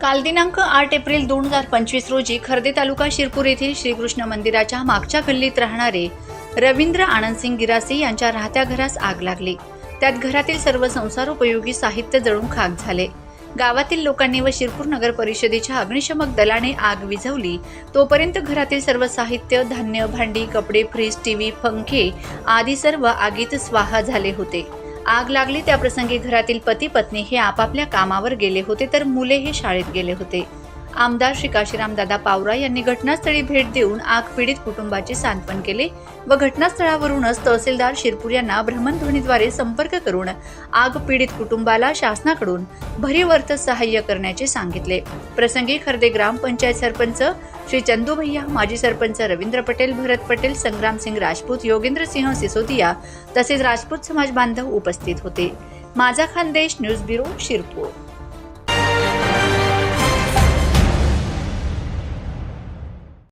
काल दिनांक आठ एप्रिल दोन हजार पंचवीस रोजी खर्दे तालुका शिरपूर येथील श्रीकृष्ण मंदिराच्या मागच्या गल्लीत राहणारे रवींद्र आनंदसिंग गिरासे यांच्या राहत्या घरास आग लागली. त्यात घरातील सर्व संसारोपयोगी साहित्य जळून खाक झाले. गावातील लोकांनी व शिरपूर नगर परिषदेच्या अग्निशमक दलाने आग विझवली. तोपर्यंत घरातील सर्व साहित्य धान्य भांडी कपडे फ्रीज टीव्ही पंखे आदी सर्व आगीत स्वाहा झाले होते. आग लागली त्या प्रसंगी घरातील पती पत्नी हे आपापल्या कामावर गेले होते तर मुले हे शाळेत गेले होते. आमदार श्री काशीरामदादा पावरा यांनी घटनास्थळी भेट देऊन आग पीडित कुटुंबाचे सांत्वन केले व घटनास्थळावरूनच तहसीलदार शिरपूर यांना भ्रमणध्वनीद्वारे संपर्क करून आग पीडित कुटुंबाला शासनाकडून भरीव अर्थ सहाय्य करण्याचे सांगितले. प्रसंगी खर्दे ग्रामपंचायत सरपंच श्री चंदू भैया माजी सरपंच रवींद्र पटेल भरत पटेल संग्राम सिंग राजपूत योगेंद्र सिंह सिसोदिया तसेच राजपूत समाज बांधव उपस्थित होते. माझा खानदेश न्यूज ब्युरो शिरपूर.